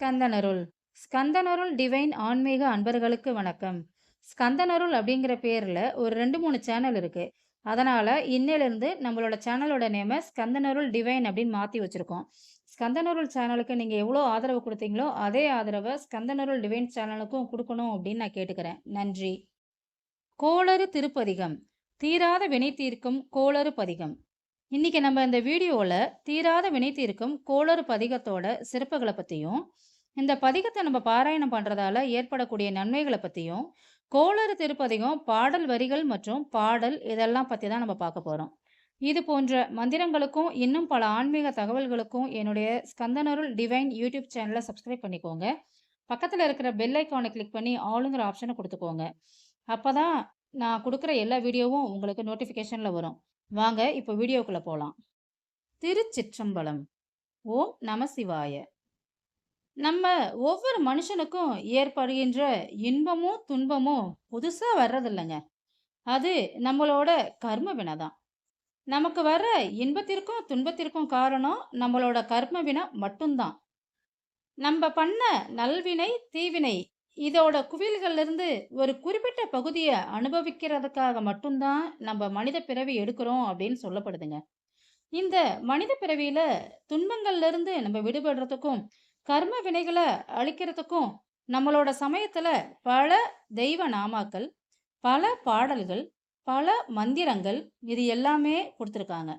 ஸ்கந்தனருள். ஸ்கந்தனருள் divine ஆன்மீக அன்பர்களுக்கு வணக்கம். ஸ்கந்தனருள் அப்படிங்கிற பேரில் ஒரு ரெண்டு மூணு சேனல் இருக்குது அதனால் இன்னையிலேருந்து நம்மளோட சேனலோட நேமை ஸ்கந்தனருள் டிவைன் அப்படின்னு மாற்றி வச்சுருக்கோம். ஸ்கந்தனருள் சேனலுக்கு நீங்கள் எவ்வளோ ஆதரவு கொடுத்தீங்களோ அதே ஆதரவை ஸ்கந்தனருள் டிவைன் சேனலுக்கும் கொடுக்கணும் அப்படின்னு நான் கேட்டுக்கிறேன். நன்றி. கோளறு திருப்பதிகம். தீராத வினை தீர்க்கும் கோளறு பதிகம். இன்னைக்கு நம்ம இந்த வீடியோவில் தீராத வினை தீர்க்கும் கோளறு பதிகத்தோட சிறப்புகளை பற்றியும் இந்த பதிகத்தை நம்ம பாராயணம் பண்ணுறதால ஏற்படக்கூடிய நன்மைகளை பற்றியும் கோளறு திருப்பதியும் பாடல் வரிகள் மற்றும் பாடல் இதெல்லாம் பற்றி தான் நம்ம பார்க்க போகிறோம் இது போன்ற மந்திரங்களுக்கும் இன்னும் பல ஆன்மீக தகவல்களுக்கும் என்னுடைய ஸ்கந்தனருள் டிவைன் யூடியூப் சேனலை சப்ஸ்கிரைப் பண்ணிக்கோங்க. பக்கத்தில் இருக்கிற பெல் ஐக்கானை கிளிக் பண்ணி ஆளுங்கிற ஆப்ஷனை கொடுத்துக்கோங்க. அப்போ தான் நான் கொடுக்குற எல்லா வீடியோவும் உங்களுக்கு நோட்டிஃபிகேஷனில் வரும். வாங்க இப்போ வீடியோக்குள்ளே போகலாம் திருச்சிற்றம்பலம். ஓம் நம சிவாய. நம்ம ஒவ்வொரு மனுஷனுக்கும் ஏற்படுகின்ற இன்பமும் துன்பமும் புதுசாக வர்றதில்லைங்க. அது நம்மளோட கர்ம வினை தான். நமக்கு வர்ற இன்பத்திற்கும் துன்பத்திற்கும் காரணம் நம்மளோட கர்ம வினை மட்டும்தான் நம்ம பண்ண நல்வினை தீவினை இதோட குவில்கள்லேருந்து ஒரு குறிப்பிட்ட பகுதியை அனுபவிக்கிறதுக்காக மட்டும்தான் நம்ம மனித பிறவி எடுக்கிறோம் அப்படின்னு சொல்லப்படுதுங்க. இந்த மனித பிறவியில் துன்பங்கள்லேருந்து நம்ம விடுபடுறதுக்கும் கர்ம வினைகளை அழிக்கிறதுக்கும் நம்மளோட சமயத்தில் பல தெய்வ நாமாக்கள் பல பாடல்கள் பல மந்திரங்கள் இது எல்லாமே கொடுத்துருக்காங்க.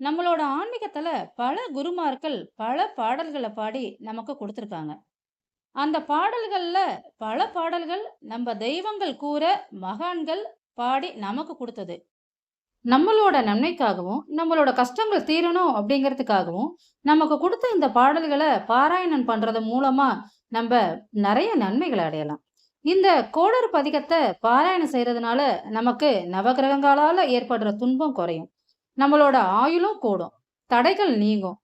நம்மளோட ஆன்மீகத்தில் பல குருமார்கள் பல பாடல்களை பாடி நமக்கு கொடுத்துருக்காங்க. அந்த பாடல்களில் பல பாடல்கள் நம்ம தெய்வங்கள் கூற மகான்கள் பாடி நமக்கு கொடுத்தது. நம்மளோட நன்மைக்காகவும் நம்மளோட கஷ்டங்கள் தீரணும் அப்படிங்கிறதுக்காகவும் நமக்கு கொடுத்த இந்த பாடல்களை பாராயணம் பண்றது மூலமா நம்ம நிறைய நன்மைகளை அடையலாம். இந்த கோடர் பதிகத்தை பாராயணம் செய்யறதுனால நமக்கு நவகிரகங்களால ஏற்படுற துன்பம் குறையும். நம்மளோட ஆயுளும் கூடும். தடைகள் நீங்கும்.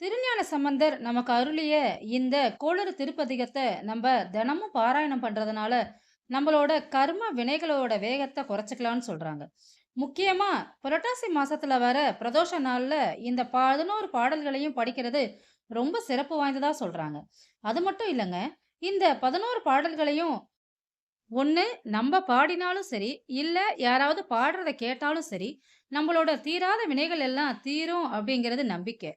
திருஞான சம்பந்தர் நமக்கு அருளிய இந்த கோளறு திருப்பதிகத்தை நம்ம தினமும் பாராயணம் பண்றதுனால நம்மளோட கர்ம வினைகளோட வேகத்தை குறைச்சிக்கலாம்னு சொல்றாங்க. முக்கியமா புரட்டாசி மாசத்துல வர பிரதோஷ நாள்ல இந்த பதினோரு பாடல்களையும் படிக்கிறது ரொம்ப சிறப்பு வாய்ந்ததா சொல்றாங்க. அது மட்டும் இல்லைங்க இந்த பதினோரு பாடல்களையும் ஒன்று நம்ம பாடினாலும் சரி இல்லை யாராவது பாடுறத கேட்டாலும் சரி நம்மளோட தீராத வினைகள் எல்லாம் தீரும் அப்படிங்கிறது நம்பிக்கை.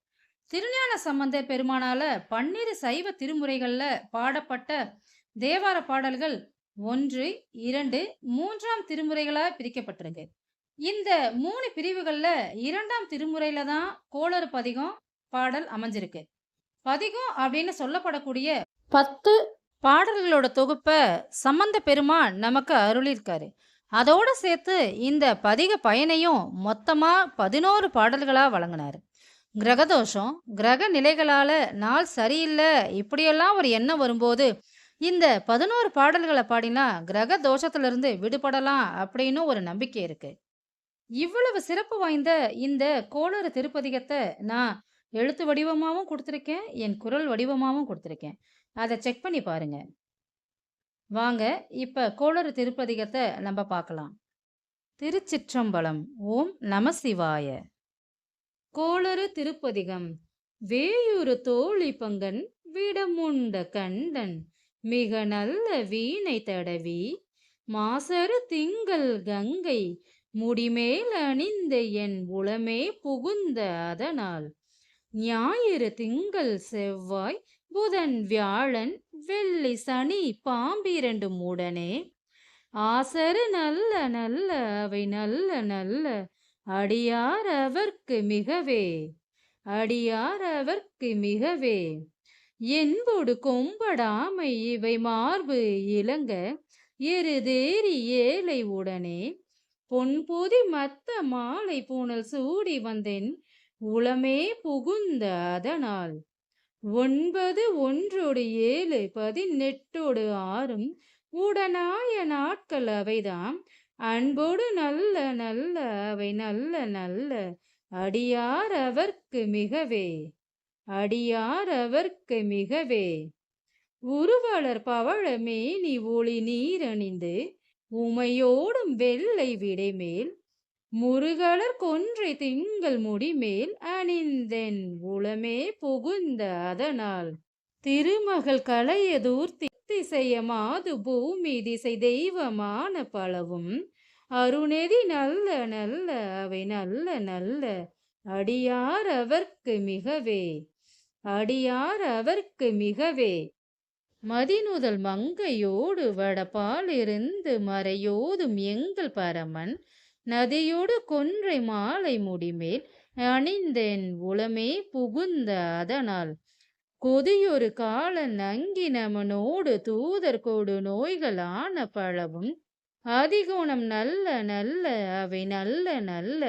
திருஞான சம்பந்த பெருமானால பன்னிரு சைவ திருமுறைகள்ல பாடப்பட்ட தேவார பாடல்கள் ஒன்று இரண்டு மூன்றாம் திருமுறைகளாக பிரிக்கப்பட்டிருக்கு. இந்த மூணு பிரிவுகளில் இரண்டாம் திருமுறையில் தான் கோளறு பதிகம் பாடல் அமைஞ்சிருக்கு. பதிகம் அப்படின்னு சொல்லப்படக்கூடிய பத்து பாடல்களோட தொகுப்பை சம்பந்த பெருமான் நமக்கு அருளியிருக்காரு. அதோட சேர்த்து இந்த பதிக பயனையும் மொத்தமாக பதினோரு பாடல்களாக வழங்கினாரு. கிரகதோஷம் கிரக நிலைகளால் நாள் சரியில்லை இப்படியெல்லாம் ஒரு எண்ணம் வரும்போது இந்த பதினோரு பாடல்களை பாடினா கிரக தோஷத்திலிருந்து விடுபடலாம் அப்படின்னு ஒரு நம்பிக்கை இருக்குது இவ்வளவு சிறப்பு வாய்ந்த இந்த கோளறு திருப்பதிகத்தை நான் எழுத்து வடிவமாகவும் கொடுத்துருக்கேன் என் குரல் வடிவமாகவும் கொடுத்துருக்கேன். அதை செக் பண்ணி பாருங்க. வாங்க இப்ப கோளறு திருப்பதிகத்தை நம்ம பார்க்கலாம். திருச்சிற்றம்பலம் ஓம் நம சிவாய. கோளறு திருப்பதிகம் வேயுறு தோழி பங்கன் விடமுண்ட கண்டன் மிக நல்ல வீணை தடவி மாசரு திங்கள் கங்கை முடிமேல் அணிந்த என் உளமே புகுந்த அதனால். ஞாயிறு திங்கள் செவ்வாய் புதன் வியாழன் வெள்ளி சனி பாம்பிரண்டும் உடனே. ஆசரு நல்ல நல்ல அவை நல்ல நல்ல அடியார் அவர்க்கு மிகவே. அடியார் அவர்க்கு மிகவே. என்போடு கொம்படாமை இவை மார்பு இளங்க எருதேறி ஏழை உடனே. பொன்பொதி மத்த மாலை பூனல் சூடி வந்தேன் உளமே புகுந்த அதனால். ஒன்பது ஒன்றோடு ஏழு பதினெட்டோடு ஆறும் உடனாய நாட்கள் அவைதாம். அன்போடு நல்ல நல்ல அவை நல்ல நல்ல அடியார் அவர்க்கு மிகவே. அடியார் அவர்க்கு மிகவே. உருவலர் பவழ மேனி ஒளி நீரணிந்து உமையோடும் வெள்ளை விடைமேல் முருகலர் கொன்றை திங்கள் முடிமேல் அணிந்தென் உளமே புகுந்த அதனால். திருமகள் களையதூர் திசைய மாது பூமி திசை தெய்வமான பலவும் அருணெதி நல்ல நல்ல அவை நல்ல நல்ல அடியார் அவர்க்கு மிகவே அடியார் அவர்க்கு மிகவே. மதிநுதல் மங்கையோடு வடபாலிருந்து மறையோதும் எங்கள் பரமன். நதியோடு கொன்றை மாலை முடிமேல் அணிந்தேன் உளமே புகுந்த அதனால். கொதியொரு கால நங்கி நமனோடு தூதர் கொடு நோய்கள் ஆன பழவும். அதிகுணம் நல்ல நல்ல அவை நல்ல நல்ல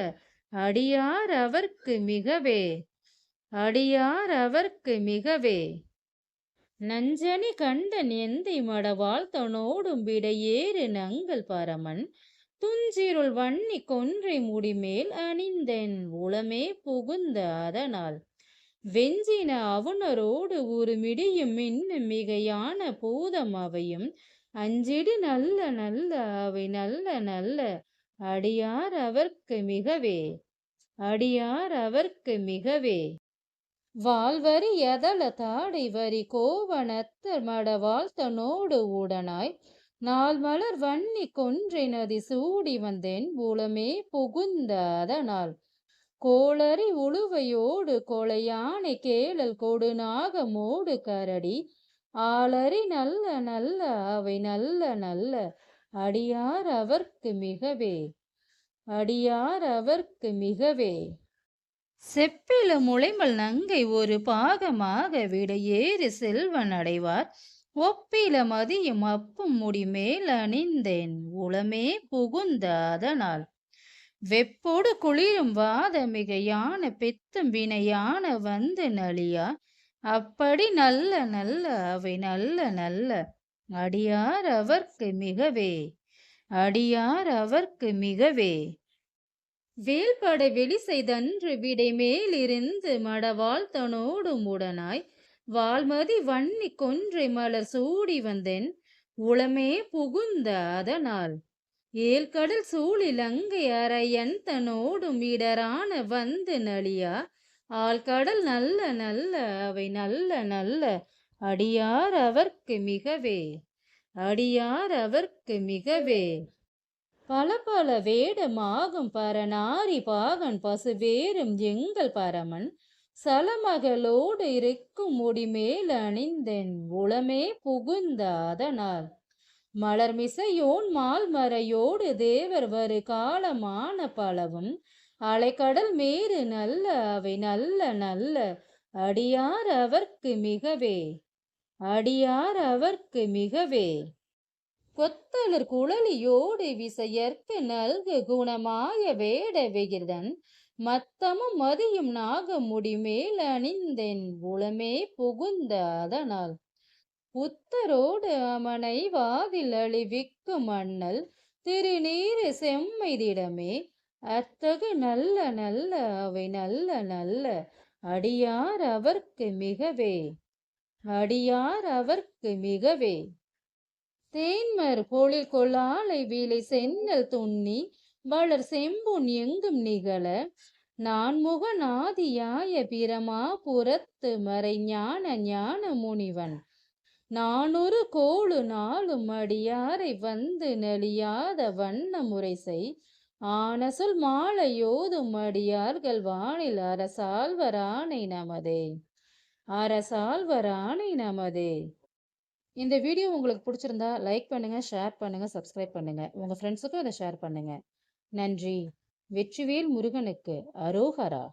அடியார் அவர்க்கு மிகவே. அடியார் அவர்க்கு மிகவே. நஞ்சனி கண்டன் எந்தை மடவாள் விடையேறு நங்கள் பரமன். துஞ்சிருள் வன்னி கொன்றை முடிமேல் அணிந்தென் உளமே புகுந்த அதனால். வெஞ்சின அவுணரோடு ஒரு மிடியும் இன்னும் மிகையான பூதம் அவையும். அஞ்சிடு நல்ல நல்ல அவை நல்ல நல்ல அடியார் அவர்க்கு மிகவே. அடியார் அவர்க்கு மிகவே. வாழ்வரி எதள தாடை வரி கோவணத்தர் மடவாழ்த்தனோடு ஊடனாய் உடனாய் நாள் மலர் வன்னி கொன்றை நதி சூடி வந்தேன் உளமே புகுந்த அதனால். கோளரி உழுவையோடு கொலையானை கேளல் கொடுநாக மோடு கரடி ஆளரி நல்ல நல்ல அவை நல்ல நல்ல அடியார் அவர்க்கு மிகவே அடியார் அவர்க்கு மிகவே. செப்பில முளைமல் நங்கை ஒரு பாகமாக விடையேறு செல்வன் அடைவார். ஒப்பில மதியும் அப்பும் முடிமேல் அணிந்தேன் உளமே புகுந்த அதனால். வெப்போடு குளிரும் வாத மிகையான பித்தம் வினையான வந்து நலியா. அப்படி நல்ல நல்ல அவை நல்ல நல்ல அடியார் அவர்க்கு மிகவே அடியார் அவர்க்கு மிகவே. வேல்படை வெளி செய்தன்று விடை மேலிருந்து மடவாள் தனோடும் உடனாய் வால்மதி வன்னி கொன்றை மலர் சூடி வந்தேன் உளமே புகுந்த அதனால். ஏழ்கடல் சூழில் அங்கை அரையன் தனோடும் இடரான வந்து நலியா ஆழ்கடல் நல்ல நல்ல அவை நல்ல நல்ல அடியார் அவர்க்கு மிகவே அடியார் அவர்க்கு மிகவே. பல பல வேடமாகும் பரநாரி பாகன் பசுவேறும் எங்கள் பரமன். சலமகளோடு இருக்கும் முடிமேல் அணிந்தென் உளமே புகுந்த அதனால். மலர்மிசையோன் மால்மறையோடு தேவர் வரு காலமான பலவும். அலைக்கடல் மேறு நல்ல அவை நல்ல நல்ல அடியார் அவர்க்கு மிகவே. அடியார் அவர்க்கு மிகவே. கொத்தலர் குழலியோடு விசையற்கு நல்கு குணமாய வேட வெகிர்தன் மத்தமும் மதியும் நாக முடிமேல் அணிந்தென் உளமே புகுந்த அதனால். புத்தரோடு அமனை வாதில் அழிவிக்கும் மன்னல் திருநீரு செம்மைதிடமே அத்தகு நல்ல நல்ல அவை நல்ல நல்ல அடியார் அவர்க்கு மிகவே அடியார் அவர்க்கு மிகவே. தேன்மர் பொழில் கொள்ளாலை வீலை சென்னல் துண்ணி வளர் செம்புன் எங்கும் நிகழ நான்முக நாதியாய பிரமா புறத்து மறை ஞான ஞான முனிவன். நானொரு கோளு நாளும் அடியாரை வந்து நெளியாத வண்ண முறை செய் ஆன சொல் மாலையோதும் அடியார்கள் வானில் அரசால்வரானை நமதே. அரசால்வரானை நமதே. இந்த வீடியோ உங்களுக்கு பிடிச்சிருந்தா லைக் பண்ணுங்கள் ஷேர் பண்ணுங்கள் சப்ஸ்கிரைப் பண்ணுங்கள் உங்கள் ஃப்ரெண்ட்ஸுக்கும் அதை ஷேர் பண்ணுங்கள் நன்றி. வெற்றிவேல் முருகனுக்கு அரோகரா.